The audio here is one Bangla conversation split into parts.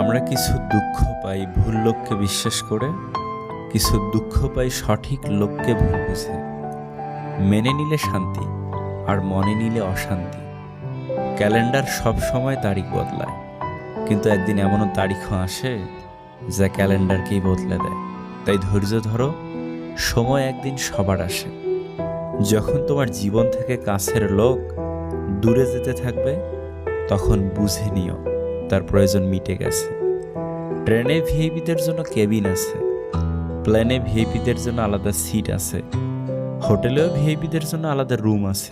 আমরা কিছু দুঃখ পাই, ভুল লোককে বিশ্বাস করে, কিছু দুঃখ পাই সঠিক লোককে ভুল বুঝে। মেনে নিলে শান্তি আর মনে নিলে অশান্তি। ক্যালেন্ডার সব সময় তারিখ বদলায়, কিন্তু একদিন এমনও তারিখও আসে যা ক্যালেন্ডারকেই বদলে দেয়। তাই ধৈর্য ধরো, সময় একদিন সবার আসে। যখন তোমার জীবন থেকে কাছের লোক দূরে যেতে থাকবে, তখন বুঝে নিও। তার প্রয়োজন মিটে গেছে। ট্রেনে ভিআইপিদের জন্য কেবিন আছে, প্লেনে ভিআইপিদের জন্য আলাদা সিট আছে, হোটেলেও ভিআইপিদের জন্য আলাদা রুম আছে,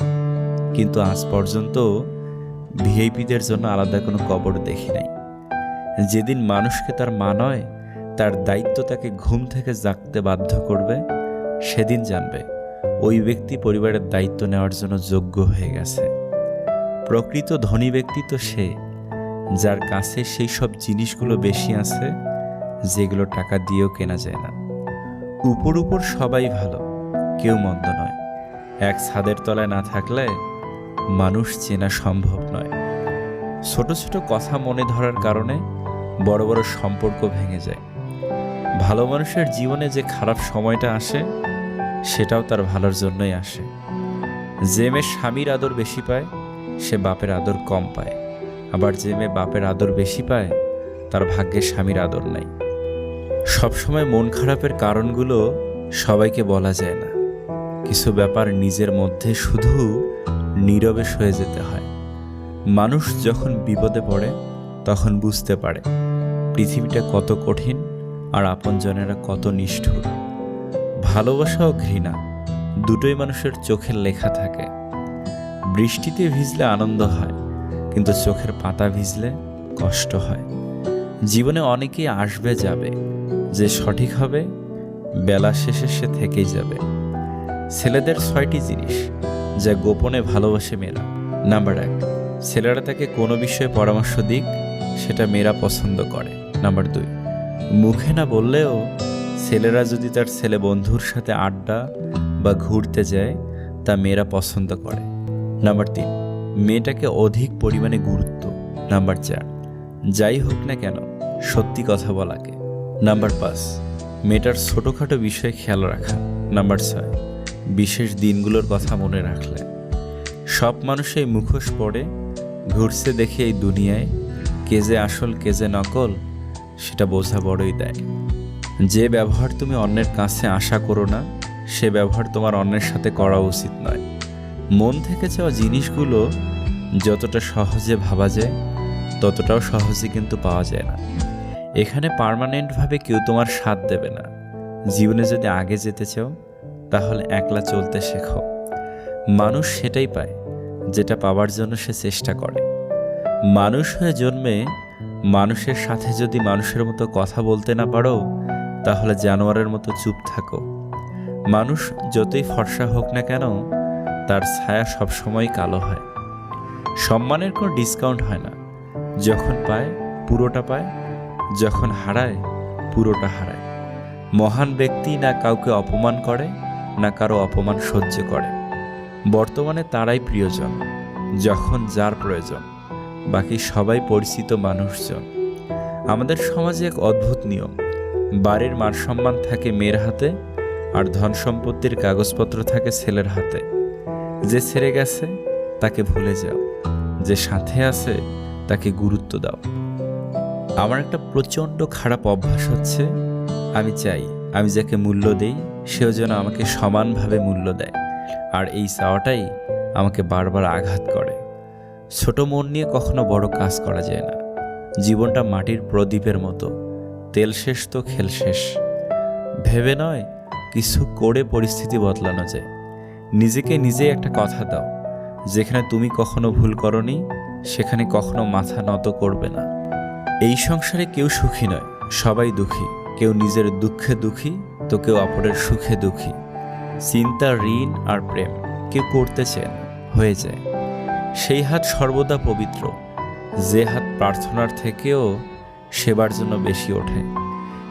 কিন্তু আজ পর্যন্ত ভিআইপিদের জন্য আলাদা কোনো কবর দেখি নাই। যেদিন মানুষকে তার মা নয়, তার দায়িত্ব তাকে ঘুম থেকে জাগতে বাধ্য করবে, সেদিন জানবে ওই ব্যক্তি পরিবারের দায়িত্ব নেওয়ার জন্য যোগ্য হয়ে গেছে। প্রকৃত ধনী ব্যক্তি তো সে। যার কাছে সেই সব জিনিসগুলো বেশি আছে, যেগুলো টাকা দিয়েও কেনা যায় না। উপর উপর সবাই ভালো, কেউ মন্দ নয়। এক ছাদের তলায় না থাকলে মানুষ চেনা সম্ভব নয়। ছোট ছোট কথা মনে ধরার কারণে বড় বড় সম্পর্ক ভেঙে যায়। ভালো মানুষের জীবনে যে খারাপ সময়টা আসে, সেটাও তার ভালোর জন্যই আসে। যে মেয়ে স্বামীর আদর বেশি পায়, সে বাপের আদর কম পায়। আবার যে মেয়ে বাপের আদর বেশি পায়, তার ভাগ্যে স্বামীর আদর নাই। সবসময় মন খারাপের কারণগুলো সবাইকে বলা যায় না। কিছু ব্যাপার নিজের মধ্যে শুধু নীরবে সয়ে যেতে হয়। মানুষ যখন বিপদে পড়ে, তখন বুঝতে পারে পৃথিবীটা কত কঠিন আর আপনজনেরা কত নিষ্ঠুর। ভালোবাসা ও ঘৃণা, দুটোই মানুষের চোখের লেখা থাকে। বৃষ্টিতে ভিজলে আনন্দ হয় কিন্তু চোখের পাতা ভিজলে কষ্ট হয়। জীবনে অনেকেই আসবে যাবে, যে সঠিক হবে, বেলা শেষে সে থেকেই যাবে। ছেলেদের ছয়টি জিনিস যা গোপনে ভালোবাসে মেয়েরা। নাম্বার এক, ছেলেরা তাকে কোনো বিষয়ে পরামর্শ দিক, সেটা মেয়েরা পছন্দ করে। নাম্বার দুই, মুখে না বললেও ছেলেরা যদি তার ছেলে বন্ধুর সাথে আড্ডা বা ঘুরতে যায়, তা মেয়েরা পছন্দ করে। নাম্বার তিন মেয়েটাকে অধিক পরিমাণে গুরুত্ব, নাম্বার চার। যাই হোক না কেন, সত্যি কথা বলাকে। নাম্বার পাঁচ, মেয়েটার ছোটোখাটো বিষয়ে খেয়াল রাখা। নাম্বার ছয়, বিশেষ দিনগুলোর কথা মনে রাখলে। সব মানুষই মুখোশ পড়ে, ঘুরছে দেখে এই দুনিয়ায়, কে যে আসল, কে যে নকল, সেটা বোঝা বড়ই দেয়। যে ব্যবহার তুমি অন্যের কাছে আশা করো না, সে ব্যবহার তোমার অন্যের সাথে করা উচিত নয়। মন থেকে চাওয়া জিনিসগুলো যতটা সহজে ভাবা যায়, ততটাও সহজে কিন্তু পাওয়া যায় না। এখানে পার্মানেন্টভাবে কেউ তোমার সাথ দেবে না। জীবনে যদি আগে যেতে চাও, তাহলে একলা চলতে শেখো। মানুষ সেটাই পায়, যেটা পাওয়ার জন্য সে চেষ্টা করে। মানুষ হয়ে জন্মে মানুষের সাথে যদি মানুষের মতো কথা বলতে না পারো, তাহলে জানোয়ারের মতো চুপ থাকো। মানুষ যতই ফর্সা হোক না কেন তার ছায়া সবসময় কালো হয়। সম্মানের কোনো ডিসকাউন্ট হয় না। যখন পায়, পুরোটা পায়। যখন হারায়, পুরোটা হারায়। মহান ব্যক্তি না কাউকে অপমান করে, না কারও অপমান সহ্য করে। বর্তমানে তারাই প্রিয়জন, যখন যার প্রয়োজন। বাকি সবাই পরিচিত মানুষজন। আমাদের সমাজে এক অদ্ভুত নিয়ম। বাড়ির মান সম্মান থাকে মেয়ের হাতে, আর ধন সম্পত্তির কাগজপত্র থাকে ছেলের হাতে। যে ছেড়ে গেছে, তাকে ভুলে যাও। যে সাথে আছে, তাকে গুরুত্ব দাও। আমার একটা প্রচণ্ড খারাপ অভ্যাস হচ্ছে, আমি চাই, আমি যাকে মূল্য দেই, সেও যেন আমাকে সমানভাবে মূল্য দেয়। আর এই চাওয়াটাই আমাকে বারবার আঘাত করে। ছোট মন নিয়ে কখনো বড় কাজ করা যায় না। জীবনটা মাটির প্রদীপের মতো। তেল শেষ তো খেল শেষ। ভেবে নয়, কিছু করে পরিস্থিতি বদলানো যায়। নিজেকে নিজেই একটা কথা দাও। যেখানে তুমি কখনো ভুল করনি, সেখানে কখনো মাথা নত করবে না। এই সংসারে কেউ সুখী নয়, সবাই দুঃখী। কেউ নিজের দুঃখে দুঃখী, তো কেউ অপরের সুখে দুঃখী। চিন্তা, ঋণ আর প্রেম কেউ করতে চায় না, হয়ে যায়। সেই হাত সর্বদা পবিত্র। যে হাত প্রার্থনার থেকেও সেবার জন্য বেশি ওঠে।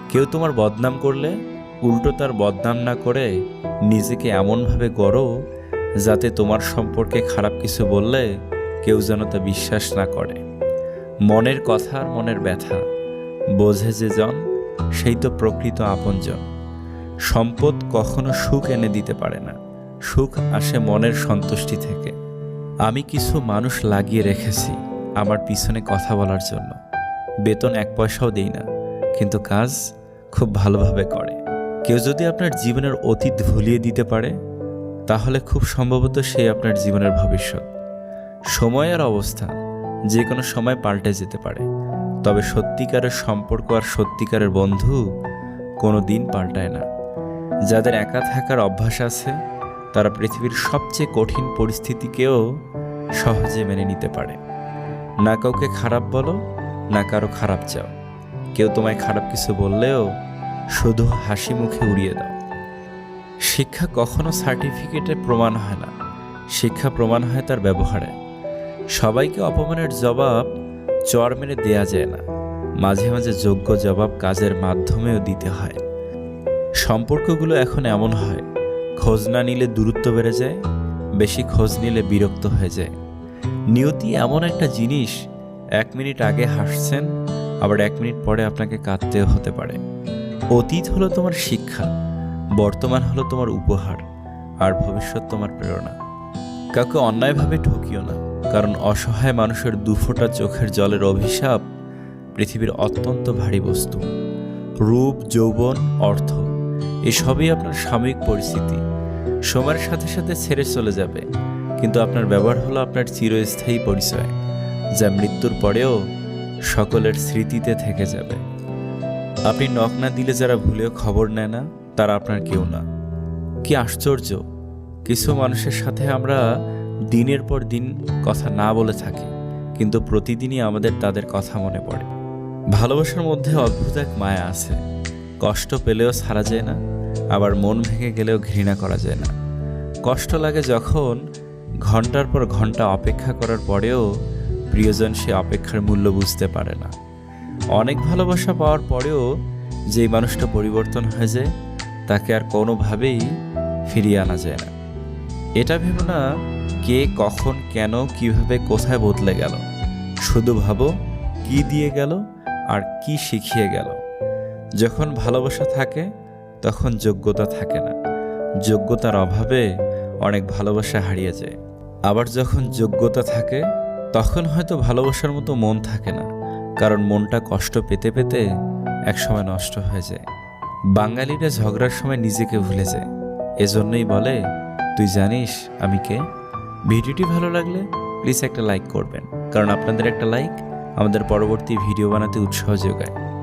কেউ তোমার বদনাম করলে উল্টো তার বদনাম না করে নিজেকে এমনভাবে গড়ো যাতে তোমার সম্পর্কে খারাপ কিছু বললে কেউ যেন তা বিশ্বাস না করে। মনের কথা আর মনের ব্যথা। বোঝে যে জন, সেই তো প্রকৃত আপনজন। সম্পদ কখনো সুখ এনে দিতে পারে না। সুখ আসে মনের সন্তুষ্টি থেকে। আমি কিছু মানুষ লাগিয়ে রেখেছি আমার পিছনে কথা বলার জন্য। বেতন এক পয়সাও দেই না, কিন্তু কাজ খুব ভালোভাবে করে। কেউ যদি আপনার জীবনের অতীত ভুলিয়ে দিতে পারে, তাহলে খুব সম্ভবত সে আপনার জীবনের ভবিষ্যৎ। সময় আর অবস্থা, যে কোনো সময় পাল্টে যেতে পারে। তবে সত্যিকারের সম্পর্ক আর সত্যিকারের বন্ধু কোনো দিন পাল্টায় না। যাদের একা থাকার অভ্যাস আছে, তারা পৃথিবীর সবচেয়ে কঠিন পরিস্থিতিকেও সহজে মেনে নিতে পারে। না কাউকে খারাপ বলো, না কারও খারাপ চাও। কেউ তোমায় খারাপ কিছু বললেও শুধু হাসি মুখে উড়িয়ে দাও। শিক্ষা কখনো সার্টিফিকেটে প্রমাণ হয় না। শিক্ষা প্রমাণ হয় তার ব্যবহারে। সবাইকে অপমানের জবাব চর মেরে দেয়া যায় না। মাঝে মাঝে যোগ্য জবাব কাজের মাধ্যমেও দিতে হয়। সম্পর্কগুলো এখন এমন হয়, খোঁজ না নিলে দূরত্ব বেড়ে যায়, বেশি খোঁজ নিলে বিরক্ত হয়ে যায়। নিয়তি এমন একটা জিনিস, এক মিনিট আগে হাসছেন, আবার এক মিনিট পরে আপনাকে কাঁদতেও হতে পারে। অতীত হলো তোমার শিক্ষা, বর্তমান হলো তোমার উপহার, আর ভবিষ্যৎ তোমার প্রেরণা। কাউকে অন্যায়ভাবে ঠকিও না, কারণ অসহায় মানুষের দুফোঁটা চোখের জলের অভিশাপ পৃথিবীর অত্যন্ত ভারী বস্তু। রূপ, যৌবন, অর্থ, এসবই আপনার সাময়িক পরিস্থিতি। সময়ের সাথে সাথে ছেড়ে চলে যাবে, কিন্তু আপনার ব্যবহার হলো আপনার চিরস্থায়ী পরিচয়, যা মৃত্যুর পরেও সকলের স্মৃতিতে থেকে যাবে। আপনি নখ না দিলে যারা ভুলেও খবর নেয় না, তারা আপনার কেউ না। কি আশ্চর্য! কিছু মানুষের সাথে আমরা দিনের পর দিন কথা না বলে থাকি, কিন্তু প্রতিদিনই আমাদের তাদের কথা মনে পড়ে। ভালোবাসার মধ্যে অদ্ভুত এক মায়া আছে। কষ্ট পেলেও ছাড়া যায় না, আবার মন ভেঙে গেলেও ঘৃণা করা যায় না। কষ্ট লাগে যখন ঘণ্টার পর ঘণ্টা অপেক্ষা করার পরেও প্রিয়জন সে অপেক্ষার মূল্য বুঝতে পারে না। অনেক ভালোবাসা পাওয়ার পরেও যেই মানুষটা পরিবর্তন হয়ে যায় তাকে আর কোনোভাবেই ফিরিয়ে আনা যায় না। এটা ভেবো না কে কখন কেন কীভাবে কোথায় বদলে গেল। শুধু ভাবো কি দিয়ে গেল আর কি শিখিয়ে গেল। যখন ভালোবাসা থাকে, তখন যোগ্যতা থাকে না। যোগ্যতার অভাবে অনেক ভালোবাসা হারিয়ে যায়। আবার যখন যোগ্যতা থাকে, তখন হয়তো ভালোবাসার মতো মন থাকে না। কারণ মনটা কষ্ট পেতে পেতে একসময় নষ্ট হয়ে যায়। বাঙালিরা ঝগড়ার সময় নিজেকে ভুলে যায়। এজন্যই বলে, তুই জানিস আমি কে? ভিডিওটি ভালো লাগলে প্লিজ একটা লাইক করবেন। কারণ আপনাদের একটা লাইক আমাদের পরবর্তী ভিডিও বানাতে উৎসাহ যোগায়।